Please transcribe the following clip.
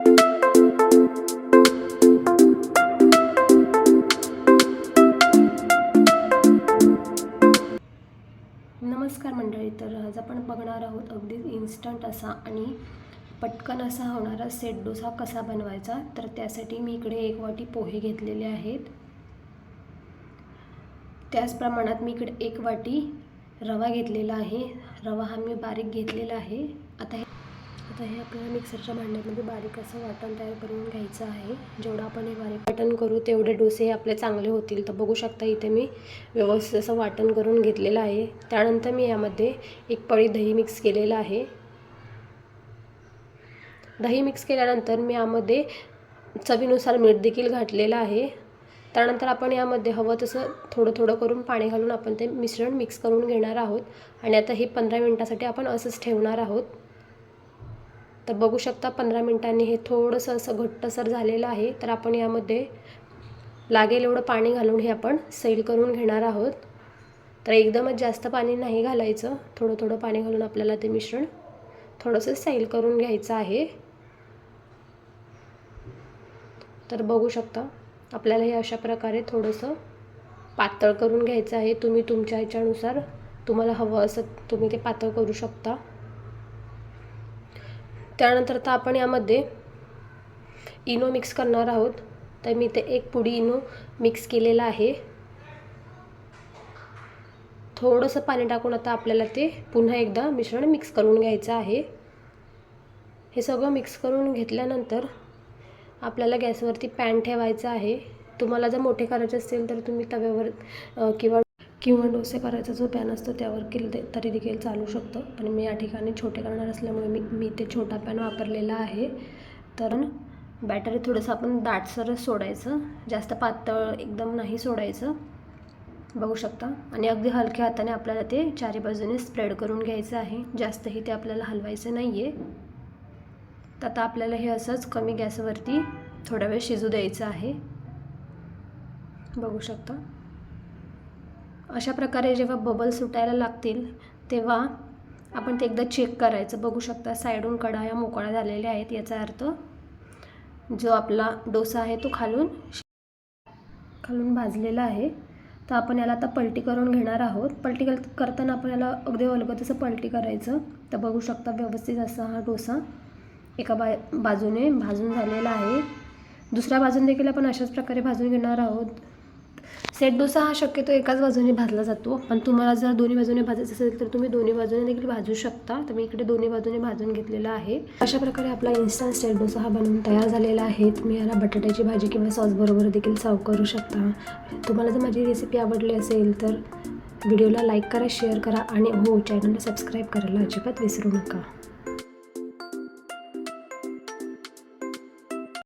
नमस्कार मंडळी तर आज आपण बघणार आहोत अगदी इन्स्टंट असा आणि पटकन असा होणारा सेट डोसा कसा बनवायचा तर त्यासाठी मी इकडे एक वाटी पोहे घेतलेले आहेत. त्याच प्रमाणात मी इकडे एक वाटी रवा घेतलेला आहे. रवा हा मी बारीक घेतलेला आहे. आता हे आता हे आपल्याला मिक्सरच्या भांड्यामध्ये बारीक असं वाटण तयार करून घ्यायचं आहे. जेवढं आपण हे बारीक वाटण करू तेवढे डोसे हे आपले चांगले होतील. तर बघू शकता इथे मी व्यवस्थित असं वाटण करून घेतलेलं आहे. त्यानंतर मी यामध्ये एक पळी दही मिक्स केलेलं आहे. दही मिक्स केल्यानंतर मी यामध्ये चवीनुसार मीठ देखील घातलेलं आहे. त्यानंतर आपण यामध्ये हवं तसं थोडं थोडं करून पाणी घालून आपण ते मिश्रण मिक्स करून घेणार आहोत. आणि आता हे पंधरा मिनटासाठी आपण असंच ठेवणार आहोत. तर बघू शकता पंधरा मिनटांनी हे थोडंसं असं घट्टसर झालेलं आहे. तर आपण यामध्ये लागेल एवढं पाणी घालून हे आपण सैल करून घेणार आहोत. तर एकदमच जास्त पाणी नाही घालायचं. थोडं थोडं पाणी घालून आपल्याला ते मिश्रण थोडंसं सैल करून घ्यायचं आहे. तर बघू शकता आपल्याला हे अशा प्रकारे थोडंसं पातळ करून घ्यायचं आहे. तुम्ही तुमच्या ह्याच्यानुसार तुम्हाला हवं असं तुम्ही ते पातळ करू शकता. त्यानंतर आता आपण यामध्ये इनो मिक्स करणार आहोत. तर मी ते एक पुडी इनो मिक्स केलेला आहे. थोडंसं पाणी टाकून आता आपल्याला ते पुन्हा एकदा मिश्रण मिक्स करून घ्यायचं आहे. हे सगळं मिक्स करून घेतल्यानंतर आपल्याला गॅसवरती पॅन ठेवायचं आहे. तुम्हाला जर मोठे करायचे असतील तर तुम्ही तव्यावर किंवा किंवा डोसे करायचा जो पॅन असतो त्यावर केलं ते तरी देखील चालू शकतं. आणि मी या ठिकाणी छोटे करणार असल्यामुळे मी मी ते छोटा पॅन वापरलेला आहे. तर बॅटर थोडंसं आपण दाटसरच सोडायचं. जास्त पातळ एकदम नाही सोडायचं. बघू शकता. आणि अगदी हलक्या हाताने आपल्याला ते चारी बाजूने स्प्रेड करून घ्यायचं आहे. जास्तही ते आपल्याला हलवायचं नाही आहे तर आता आपल्याला हे असंच कमी गॅसवरती थोडा वेळ शिजू द्यायचं आहे. बघू शकता. अशा प्रकारे जेव्हा बबल सुटायला लागतील तेव्हा आपण ते एकदा चेक करायचं. बघू शकता साईडून कडा या मोकळ्या झालेल्या आहेत याचा अर्थ जो आपला डोसा आहे तो खालून खालून भाजलेला आहे. तर आपण याला आता पलटी करून घेणार आहोत. पलटी कर करताना आपण याला अगदी अलगद असं पलटी करायचं. तर बघू शकता व्यवस्थित असा हा डोसा एका बा बाजूने भाजून झालेला आहे. दुसऱ्या बाजून देखील आपण अशाच प्रकारे भाजून घेणार आहोत. सेट डोसा हा शक्यतो एकाच बाजूने भाजला जातो. पण तुम्हाला जर दोन्ही बाजूने भाजायचं असेल तर तुम्ही दोन्ही बाजूने देखील भाजू शकता. तर मी इकडे दोन्ही बाजूने भाजून घेतलेला आहे. अशा प्रकारे आपला इन्स्टंट सेट डोसा हा बनवून तयार झालेला आहे. तुम्ही याला बटाट्याची भाजी किंवा सॉसबरोबर देखील सर्व करू शकता. तुम्हाला जर माझी रेसिपी आवडली असेल तर व्हिडिओला लाईक करा शेअर करा आणि हो चॅनलला सबस्क्राईब करायला अजिबात विसरू नका.